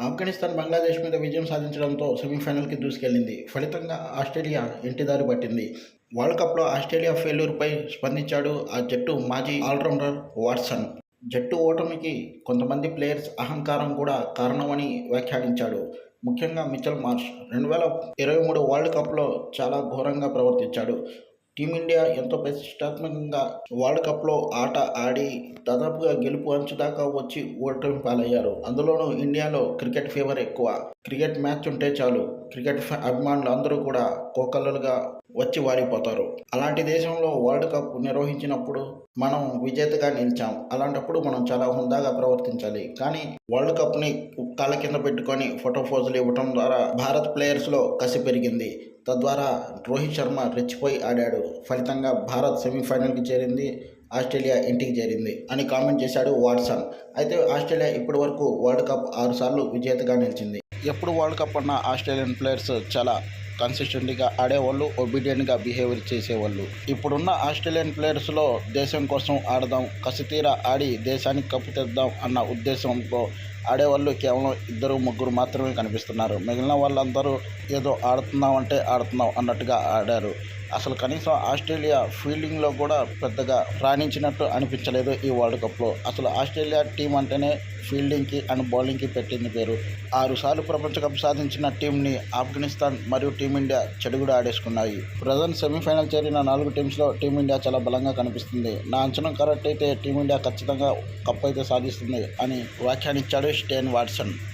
ఆఫ్ఘనిస్తాన్ బంగ్లాదేశ్ మీద విజయం సాధించడంతో సెమీఫైనల్కి దూసుకెళ్ళింది ఫలితంగా ఆస్ట్రేలియా ఇంటిదారి పట్టింది. వరల్డ్ కప్లో ఆస్ట్రేలియా ఫెయిల్యూర్పై స్పందించాడు ఆ జట్టు మాజీ ఆల్రౌండర్ వాట్సన్. జట్టు ఓటమికి కొంతమంది ప్లేయర్స్ అహంకారం కూడా కారణమని వ్యాఖ్యానించాడు. ముఖ్యంగా మిచెల్ మార్ష్. రెండు వేల ఇరవై మూడు వరల్డ్ కప్లో చాలా ఘోరంగా ప్రవర్తించాడు. టీమిండియా ఎంతో ప్రతిష్టాత్మకంగా వరల్డ్ కప్లో ఆట ఆడి దాదాపుగా గెలుపు అంచు దాకా వచ్చి ఓటమి పాలయ్యారు అందులోనూ ఇండియాలో క్రికెట్ ఫీవర్ ఎక్కువ. క్రికెట్ మ్యాచ్ ఉంటే చాలు. క్రికెట్ అభిమానులు అందరూ కూడా కోకల్లలుగా వచ్చి వాడిపోతారు. అలాంటి దేశంలో వరల్డ్ కప్ నిర్వహించినప్పుడు మనం విజేతగా నిలిచాం. అలాంటప్పుడు మనం చాలా హుందాగా ప్రవర్తించాలి. కానీ వరల్డ్ కప్ని కాళ్ళ కింద పెట్టుకొని ఫోటో ఫోజులు ఇవ్వటం ద్వారా భారత్ ప్లేయర్స్లో కసి పెరిగింది. తద్వారా రోహిత్ శర్మ రెచ్చిపోయి ఆడాడు. ఫలితంగా భారత్ సెమీఫైనల్కి చేరింది. ఆస్ట్రేలియా ఇంటికి చేరింది అని కామెంట్ చేశాడు వాట్సన్. అయితే ఆస్ట్రేలియా ఇప్పటి వరకు వరల్డ్ కప్ ఆరుసార్లు విజేతగా నిలిచింది. ఎప్పుడు వరల్డ్ కప్ అన్న ఆస్ట్రేలియన్ ప్లేయర్స్ చాలా కన్సిస్టెంట్గా ఆడేవాళ్ళు ఒబీడియంట్గా బిహేవియర్ చేసేవాళ్ళు. ఇప్పుడున్న ఆస్ట్రేలియన్ ప్లేయర్స్లో దేశం కోసం ఆడదాం కసితీర ఆడి దేశానికి కప్పు తెద్దాం అన్న ఉద్దేశంతో ఆడేవాళ్ళు కేవలం ఇద్దరు ముగ్గురు మాత్రమే కనిపిస్తున్నారు. మిగిలిన వాళ్ళందరూ ఏదో ఆడుతున్నాం అంటే ఆడుతున్నాం అన్నట్టుగా ఆడారు. అసలు కనీసం ఆస్ట్రేలియా ఫీల్డింగ్లో కూడా పెద్దగా రాణించినట్టు అనిపించలేదు ఈ వరల్డ్ కప్లో అసలు ఆస్ట్రేలియా టీం అంటేనే ఫీల్డింగ్కి అండ్ బౌలింగ్కి పెట్టింది పేరు. ఆరుసార్లు ప్రపంచ కప్ సాధించిన టీంని ఆఫ్ఘనిస్తాన్ మరియు టీం టీమిండియా చెడుగుడు ఆడేసుకున్నాయి. ప్రజెంట్ సెమీఫైనల్ చేరిన నాలుగు టీమ్స్లో టీమిండియా చాలా బలంగా కనిపిస్తుంది. నా అంచనా కరెక్ట్ అయితే టీమిండియా ఖచ్చితంగా కప్ అయితే సాధిస్తుంది అని వ్యాఖ్యానించాడు స్టేన్ వాట్సన్.